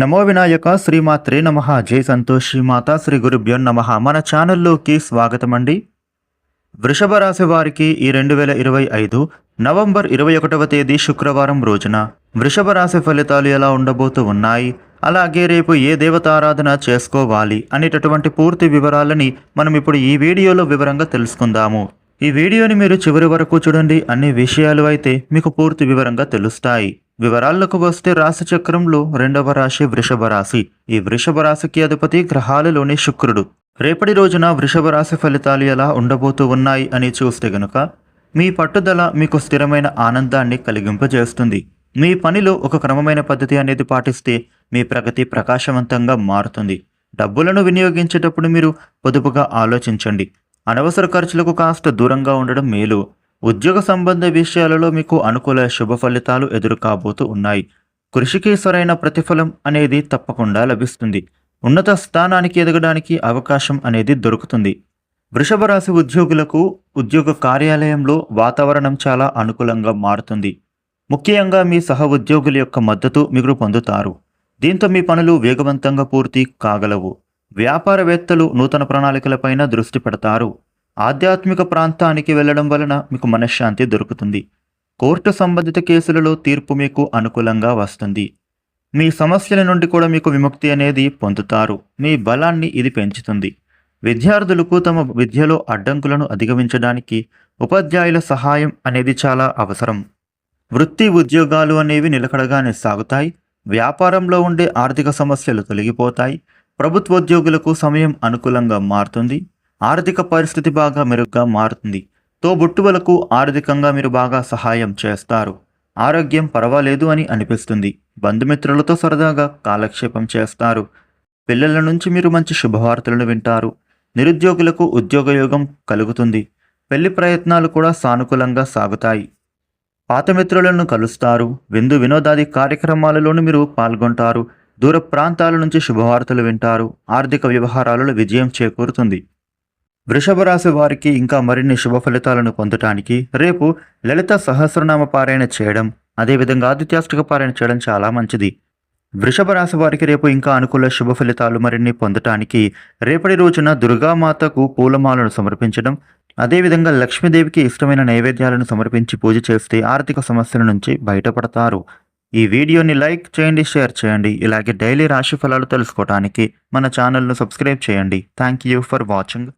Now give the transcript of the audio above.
నమో వినాయక శ్రీమాత్రే నమ. జై సంతోషి మాత శ్రీ గురుభ్యో నమ. మన ఛానల్లోకి స్వాగతం అండి వృషభ రాశి వారికి ఈ రెండు వేల ఇరవై ఐదు నవంబర్ ఇరవై ఒకటవ తేదీ శుక్రవారం రోజున వృషభ రాశి ఫలితాలు ఎలా ఉండబోతూ ఉన్నాయి? అలాగే రేపు ఏ దేవతారాధన చేసుకోవాలి అనేటటువంటి పూర్తి వివరాలని మనం ఇప్పుడు ఈ వీడియోలో వివరంగా తెలుసుకుందాము. ఈ వీడియోని మీరు చివరి వరకు చూడండి. అన్ని విషయాలు అయితే మీకు పూర్తి వివరంగా తెలుస్తాయి. వివరాల్లోకి వస్తే రాశి చక్రంలో రెండవ రాశి వృషభ రాశి. ఈ వృషభ రాశికి అధిపతి గ్రహాలలోని శుక్రుడు. రేపటి రోజున వృషభ రాశి ఫలితాలు ఎలా ఉండబోతూ ఉన్నాయి అని చూస్తే గనుక మీ పట్టుదల మీకు స్థిరమైన ఆనందాన్ని కలిగింపజేస్తుంది. మీ పనిలో ఒక క్రమమైన పద్ధతి అనేది పాటిస్తే మీ ప్రగతి ప్రకాశవంతంగా మారుతుంది. డబ్బులను వినియోగించేటప్పుడు మీరు పొదుపుగా ఆలోచించండి. అనవసర ఖర్చులకు కాస్త దూరంగా ఉండడం మేలు. ఉద్యోగ సంబంధ విషయాలలో మీకు అనుకూల శుభ ఫలితాలు ఎదురు కాబోతూ ఉన్నాయి. కృషికి సరైన ప్రతిఫలం అనేది తప్పకుండా లభిస్తుంది. ఉన్నత స్థానానికి ఎదగడానికి అవకాశం అనేది దొరుకుతుంది. వృషభ రాశి ఉద్యోగులకు ఉద్యోగ కార్యాలయంలో వాతావరణం చాలా అనుకూలంగా మారుతుంది. ముఖ్యంగా మీ సహ ఉద్యోగుల యొక్క మద్దతు మీరు పొందుతారు. దీంతో మీ పనులు వేగవంతంగా పూర్తి కాగలవు. వ్యాపారవేత్తలు నూతన ప్రణాళికలపైన దృష్టి పెడతారు. ఆధ్యాత్మిక ప్రాంతానికి వెళ్ళడం వలన మీకు మనశ్శాంతి దొరుకుతుంది. కోర్టు సంబంధిత కేసులలో తీర్పు మీకు అనుకూలంగా వస్తుంది. మీ సమస్యల నుండి కూడా మీకు విముక్తి అనేది పొందుతారు. మీ బలాన్ని ఇది పెంచుతుంది. విద్యార్థులకు తమ విద్యలో అడ్డంకులను అధిగమించడానికి ఉపాధ్యాయుల సహాయం అనేది చాలా అవసరం. వృత్తి ఉద్యోగాలు అనేవి నిలకడగానే సాగుతాయి. వ్యాపారంలో ఉండే ఆర్థిక సమస్యలు తొలగిపోతాయి. ప్రభుత్వోద్యోగులకు సమయం అనుకూలంగా మారుతుంది. ఆర్థిక పరిస్థితి బాగా మెరుగ్గా మారుతుంది. తోబుట్టువులకు ఆర్థికంగా మీరు బాగా సహాయం చేస్తారు. ఆరోగ్యం పర్వాలేదు అని అనిపిస్తుంది. బంధుమిత్రులతో సరదాగా కాలక్షేపం చేస్తారు. పిల్లల నుంచి మీరు మంచి శుభవార్తలను వింటారు. నిరుద్యోగులకు ఉద్యోగయోగం కలుగుతుంది. పెళ్ళి ప్రయత్నాలు కూడా సానుకూలంగా సాగుతాయి. పాత మిత్రులను కలుస్తారు. విందు వినోదాది కార్యక్రమాలలోనూ మీరు పాల్గొంటారు. దూర ప్రాంతాల నుంచి శుభవార్తలు వింటారు. ఆర్థిక వ్యవహారాలలో విజయం చేకూరుతుంది. వృషభ రాశి వారికి ఇంకా మరిన్ని శుభ ఫలితాలను పొందటానికి రేపు లలిత సహస్రనామ పారాయణ చేయడం అదేవిధంగా ఆదిత్యాష్టక పారాయణ చేయడం చాలా మంచిది. వృషభ రాశి వారికి రేపు ఇంకా అనుకూల శుభ ఫలితాలు మరిన్ని పొందటానికి రేపటి రోజున దుర్గామాతకు పూలమాలను సమర్పించడం అదేవిధంగా లక్ష్మీదేవికి ఇష్టమైన నైవేద్యాలను సమర్పించి పూజ చేస్తే ఆర్థిక సమస్యల నుంచి బయటపడతారు. ఈ వీడియోని లైక్ చేయండి షేర్ చేయండి ఇలాగే డైలీ రాశి ఫలాలు తెలుసుకోవడానికి మన ఛానల్ను సబ్స్క్రైబ్ చేయండి. Thank you for watching.